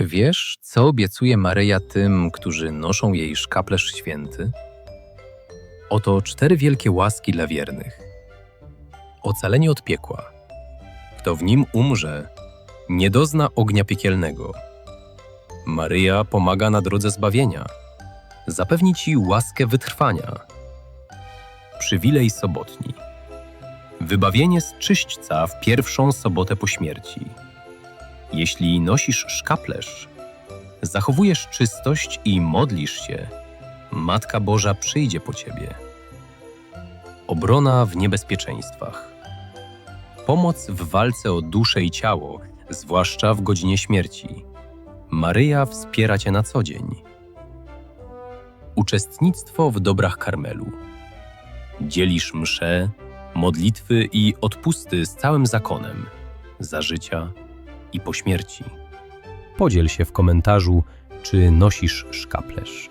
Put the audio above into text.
Czy wiesz, co obiecuje Maryja tym, którzy noszą jej szkaplerz święty? Oto cztery wielkie łaski dla wiernych. Ocalenie od piekła. Kto w nim umrze, nie dozna ognia piekielnego. Maryja pomaga na drodze zbawienia. Zapewni ci łaskę wytrwania. Przywilej sobotni. Wybawienie z czyśćca w pierwszą sobotę po śmierci. Jeśli nosisz szkaplerz, zachowujesz czystość i modlisz się, Matka Boża przyjdzie po ciebie. Obrona w niebezpieczeństwach. Pomoc w walce o duszę i ciało, zwłaszcza w godzinie śmierci. Maryja wspiera cię na co dzień. Uczestnictwo w dobrach Karmelu. Dzielisz msze, modlitwy i odpusty z całym zakonem, za życia i po śmierci. Podziel się w komentarzu, czy nosisz szkaplerz.